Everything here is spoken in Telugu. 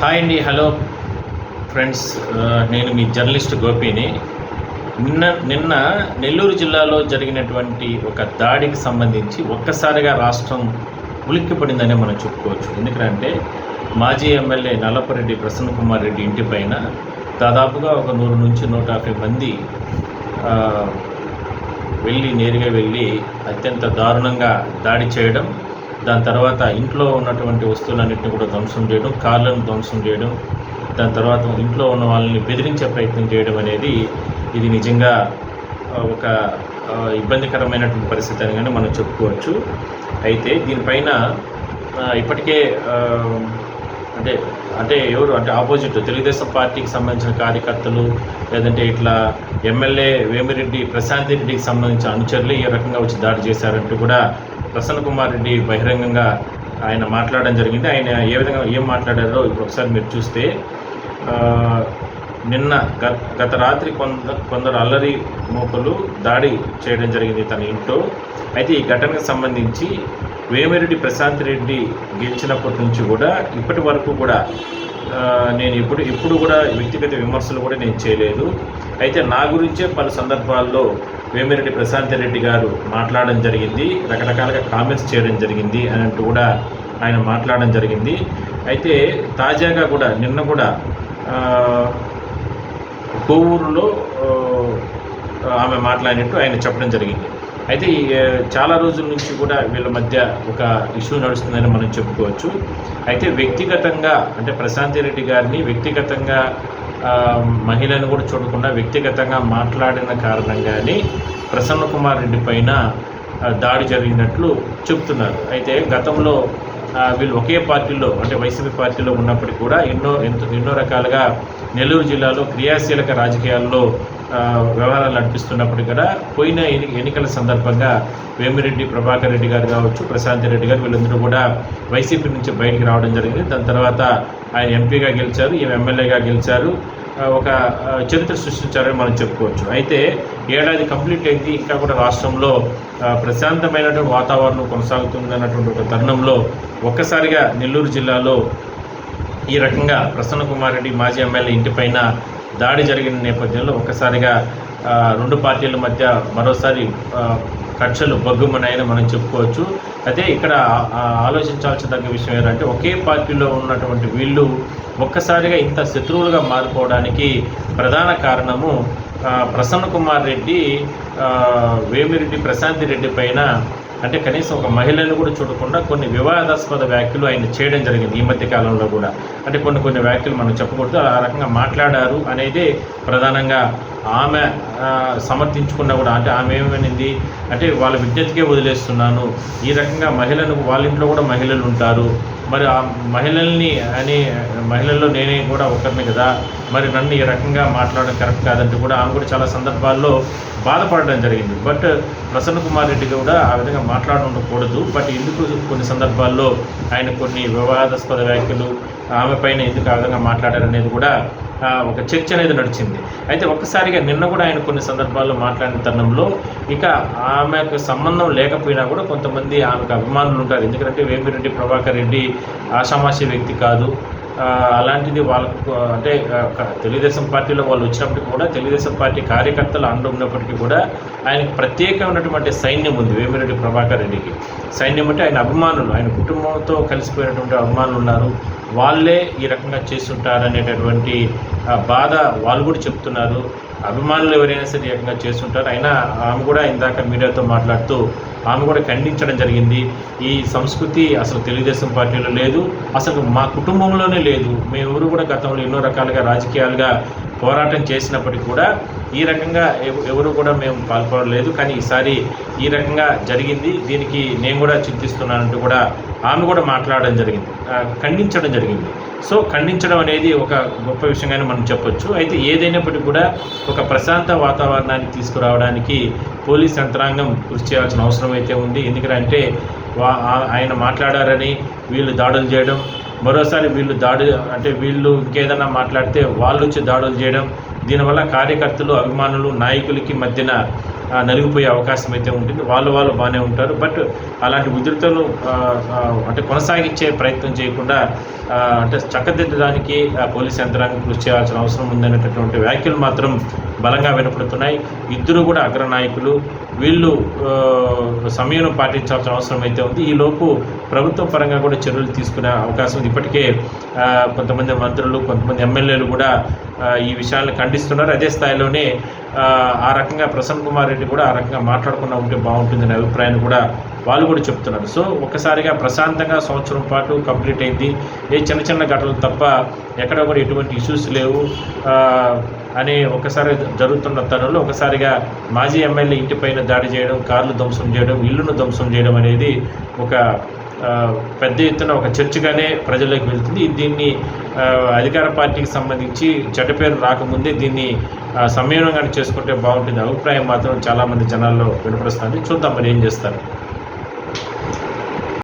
హాయ్ అండి హలో. ఫ్రెండ్స్ నేను మీ జర్నలిస్ట్ గోపిని. నిన్న నిన్న నెల్లూరు జిల్లాలో జరిగినటువంటి ఒక దాడికి సంబంధించి ఒక్కసారిగా రాష్ట్రం ఉలిక్కిపడిందనే మనం చెప్పుకోవచ్చు. ఎందుకంటే మాజీ ఎమ్మెల్యే నల్లపరెడ్డి ప్రసన్న కుమార్ రెడ్డి ఇంటి పైన దాదాపుగా ఒక నూరు నుంచి నూట యాభై మంది వెళ్ళి నేరుగా వెళ్ళి అత్యంత దారుణంగా దాడి చేయడం దాని తర్వాత ఇంట్లో ఉన్నటువంటి వస్తువులన్నింటినీ కూడా ధ్వంసం చేయడం కార్లను ధ్వంసం చేయడం దాని తర్వాత ఇంట్లో ఉన్న వాళ్ళని బెదిరించే ప్రయత్నం చేయడం అనేది ఇది నిజంగా ఒక ఇబ్బందికరమైనటువంటి పరిస్థితి అని కానీ మనం చెప్పుకోవచ్చు. అయితే దీనిపైన ఇప్పటికే అంటే అంటే ఎవరు అంటే ఆపోజిట్ తెలుగుదేశం పార్టీకి సంబంధించిన కార్యకర్తలు లేదంటే ఇట్లా ఎమ్మెల్యే వేమిరెడ్డి ప్రశాంత్ రెడ్డికి సంబంధించిన అనుచరులు ఈ రకంగా వచ్చి దాడి చేశారంటూ కూడా ప్రసన్న కుమార్ రెడ్డి బహిరంగంగా ఆయన మాట్లాడడం జరిగింది. ఆయన ఏ విధంగా ఏం మాట్లాడారో ఇప్పుడు ఒకసారి మీరు చూస్తే నిన్న గత గత రాత్రి కొంద కొందరు అల్లరి మూకలు దాడి చేయడం జరిగింది తన ఇంట్లో. అయితే ఈ ఘటనకు సంబంధించి వేమిరెడ్డి ప్రశాంత్ రెడ్డి గెలిచినప్పటి నుంచి కూడా ఇప్పటి వరకు కూడా నేను ఇప్పుడు ఇప్పుడు కూడా వ్యక్తిగత విమర్శలు కూడా నేను చేయలేదు. అయితే నా గురించే పలు సందర్భాల్లో వేమిరెడ్డి ప్రశాంత్ రెడ్డి గారు మాట్లాడడం జరిగింది రకరకాలుగా కామెంట్స్ చేయడం జరిగింది అని అంటూ కూడా ఆయన మాట్లాడడం జరిగింది. అయితే తాజాగా కూడా నిన్న కూడా కోవూరులో ఆమె మాట్లాడినట్టు ఆయన చెప్పడం జరిగింది. అయితే చాలా రోజుల నుంచి కూడా వీళ్ళ మధ్య ఒక ఇష్యూ నడుస్తుందని మనం చెప్పుకోవచ్చు. అయితే వ్యక్తిగతంగా అంటే ప్రశాంతి రెడ్డి గారిని వ్యక్తిగతంగా మహిళను కూడా చూడకుండా వ్యక్తిగతంగా మాట్లాడిన కారణంగానే ప్రసన్న కుమార్ రెడ్డి పైన దాడి జరిగినట్లు చెప్తున్నారు. అయితే గతంలో వీళ్ళు ఒకే పార్టీలో అంటే వైసీపీ పార్టీలో ఉన్నప్పటికీ కూడా ఎన్నో ఎంతో ఎన్నో రకాలుగా నెల్లూరు జిల్లాలో క్రియాశీలక రాజకీయాల్లో వ్యవహారాలు నడిపిస్తున్నప్పుడు కూడా పోయిన ఎన్ని ఎన్నికల సందర్భంగా వేమిరెడ్డి ప్రభాకర్ రెడ్డి గారు కావచ్చు ప్రశాంత్ రెడ్డి గారు వీళ్ళందరూ కూడా వైసీపీ నుంచి బయటికి రావడం జరిగింది. దాని తర్వాత ఆయన ఎంపీగా గెలిచారు ఈమె ఎమ్మెల్యేగా గెలిచారు. ఒక చరిత్ర సృష్టించారని మనం చెప్పుకోవచ్చు. అయితే ఏడాది కంప్లీట్ అయింది. ఇంకా కూడా రాష్ట్రంలో ప్రశాంతమైనటువంటి వాతావరణం కొనసాగుతుంది అన్నటువంటి ఒక తరుణంలో ఒక్కసారిగా నెల్లూరు జిల్లాలో ఈ రకంగా ప్రసన్న కుమార్ రెడ్డి మాజీ ఎమ్మెల్యే ఇంటిపైన దాడి జరిగిన నేపథ్యంలో ఒక్కసారిగా రెండు పార్టీల మధ్య మరోసారి కక్షలు బగ్గుమన్నాయని మనం చెప్పుకోవచ్చు. అయితే ఇక్కడ ఆలోచించాల్సిన తగ్గ విషయం ఏంటంటే ఒకే పార్టీలో ఉన్నటువంటి వీళ్ళు ఒక్కసారిగా ఇంత శత్రువులుగా మారిపోవడానికి ప్రధాన కారణము ప్రసన్న కుమార్ రెడ్డి వేమిరెడ్డి ప్రశాంతి రెడ్డి పైన అంటే కనీసం ఒక మహిళను కూడా చూడకుండా కొన్ని వివాదాస్పద వ్యాఖ్యలు ఆయన చేయడం జరిగింది ఈ మధ్య కాలంలో కూడా. అంటే కొన్ని కొన్ని వ్యాఖ్యలు మనం చెప్పకూడదు ఆ రకంగా మాట్లాడారు అనేది ప్రధానంగా ఆమె సమర్థించుకున్నా కూడా అంటే ఆమె ఏమనింది? అంటే వాళ్ళ విజ్ఞతకే వదిలేస్తున్నాను. ఈ రకంగా మహిళను వాళ్ళ ఇంట్లో కూడా మహిళలు ఉంటారు. మరి ఆ మహిళల్ని అని మహిళల్లో నేనే కూడా ఒకరిని కదా మరి నన్ను ఈ రకంగా మాట్లాడడం కరెక్ట్ కాదంటే కూడా ఆమె కూడా చాలా సందర్భాల్లో బాధపడడం జరిగింది. బట్ ప్రసన్న కుమార్ రెడ్డి కూడా ఆ విధంగా మాట్లాడకూడదు బట్ ఎందుకు కొన్ని సందర్భాల్లో ఆయన కొన్ని వివాదాస్పద వ్యాఖ్యలు ఆమె పైన ఎందుకు ఆ విధంగా మాట్లాడారనేది కూడా ఒక చర్చ అనేది నడిచింది. అయితే ఒక్కసారిగా నిన్న కూడా ఆయన కొన్ని సందర్భాల్లో మాట్లాడిన తరుణంలో ఇక ఆమెకు సంబంధం లేకపోయినా కూడా కొంతమంది ఆమెకు అభిమానులు ఉంటారు. ఎందుకంటే వేమిరెడ్డి ప్రభాకర్ రెడ్డి ఆషామాషి వ్యక్తి కాదు. అలాంటిది వాళ్ళకు అంటే తెలుగుదేశం పార్టీలో వాళ్ళు వచ్చినప్పటికీ కూడా తెలుగుదేశం పార్టీ కార్యకర్తలు అండ ఉన్నప్పటికీ కూడా ఆయనకు ప్రత్యేకమైనటువంటి సైన్యం ఉంది వేమిరెడ్డి ప్రభాకర్ రెడ్డికి. సైన్యం అంటే ఆయన అభిమానులు ఆయన కుటుంబంతో కలిసిపోయినటువంటి అభిమానులు ఉన్నారు. వాళ్ళే ఈ రకంగా చేస్తుంటారనేటటువంటి బాధ వాళ్ళు కూడా చెప్తున్నారు. అభిమానులు ఎవరైనా సరే ఏకంగా చేస్తుంటారు. అయినా ఆమె కూడా ఇందాక మీడియాతో మాట్లాడుతూ ఆమె కూడా ఖండించడం జరిగింది. ఈ సంస్కృతి అసలు తెలుగుదేశం పార్టీలో లేదు. అసలు మా కుటుంబంలోనే లేదు. మేమెవరు కూడా గతంలో ఎన్నో రకాలుగా రాజకీయాలుగా పోరాటం చేసినప్పటికీ కూడా ఈ రకంగా ఎవరు కూడా మేము పాల్పడలేదు. కానీ ఈసారి ఈ రకంగా జరిగింది. దీనికి నేను కూడా చింతిస్తున్నానంటూ కూడా ఆమె కూడా మాట్లాడడం జరిగింది. ఖండించడం జరిగింది. సో ఖండించడం అనేది ఒక గొప్ప విషయంగానే మనం చెప్పొచ్చు. అయితే ఏదైనప్పటికీ కూడా ఒక ప్రశాంత వాతావరణాన్ని తీసుకురావడానికి పోలీస్ యంత్రాంగం కృషి చేయాల్సిన అవసరం అయితే ఉంది. ఎందుకంటే వా- ఆయన మాట్లాడారని వీళ్ళు దాడులు చేయడం మరోసారి వీళ్ళు దాడి అంటే వీళ్ళు ఇంకేదన్నా మాట్లాడితే వాళ్ళు వచ్చి దాడులు చేయడం దీనివల్ల కార్యకర్తలు అభిమానులు నాయకులకి మధ్యన నలిగిపోయే అవకాశం అయితే ఉంటుంది. వాళ్ళు వాళ్ళు బాగానే ఉంటారు. బట్ అలాంటి ఉధృతలు అంటే కొనసాగించే ప్రయత్నం చేయకుండా అంటే చక్కదిద్దడానికి ఆ, పోలీస్ యంత్రాంగం కృషి చేయాల్సిన అవసరం ఉందనేటటువంటి వ్యాఖ్యలు మాత్రం బలంగా వినపడుతున్నాయి. ఇద్దరు కూడా అగ్రనాయకులు. వీళ్ళు సమయం పాటించాల్సిన అవసరం అయితే ఉంది. ఈ లోపు ప్రభుత్వ పరంగా కూడా చర్యలు తీసుకునే అవకాశం ఉంది. ఇప్పటికే కొంతమంది మంత్రులు కొంతమంది ఎమ్మెల్యేలు కూడా ఈ విషయాలను ఖండిస్తున్నారు. అదే స్థాయిలోనే ఆ, ఆ రకంగా ప్రసన్న కుమార్ రెడ్డి కూడా ఆ రకంగా మాట్లాడకుండా ఉంటే బాగుంటుందనే అభిప్రాయాన్ని కూడా వాళ్ళు కూడా చెప్తున్నారు. సో ఒక్కసారిగా ప్రశాంతంగా సంవత్సరం పాటు కంప్లీట్ అయింది. ఏ చిన్న చిన్న ఘటనలు తప్ప ఎక్కడ కూడా ఎటువంటి ఇష్యూస్ లేవు. అని ఒకసారి జరుగుతున్న తరుణంలో ఒకసారిగా మాజీ ఎమ్మెల్యే ఇంటిపైన దాడి చేయడం కార్లు ధ్వంసం చేయడం ఇల్లును ధ్వంసం చేయడం అనేది ఒక పెద్ద ఎత్తున ఒక చర్చగానే ప్రజల్లోకి వెళ్తుంది. దీన్ని అధికార పార్టీకి సంబంధించి చెడ్డ పేరు రాకముందే దీన్ని ఆ, చేసుకుంటే బాగుంటుంది. అభిప్రాయం మాత్రం చాలామంది జనాల్లో వినపరుస్తుంది చూద్దాం మరి ఏం చేస్తారు.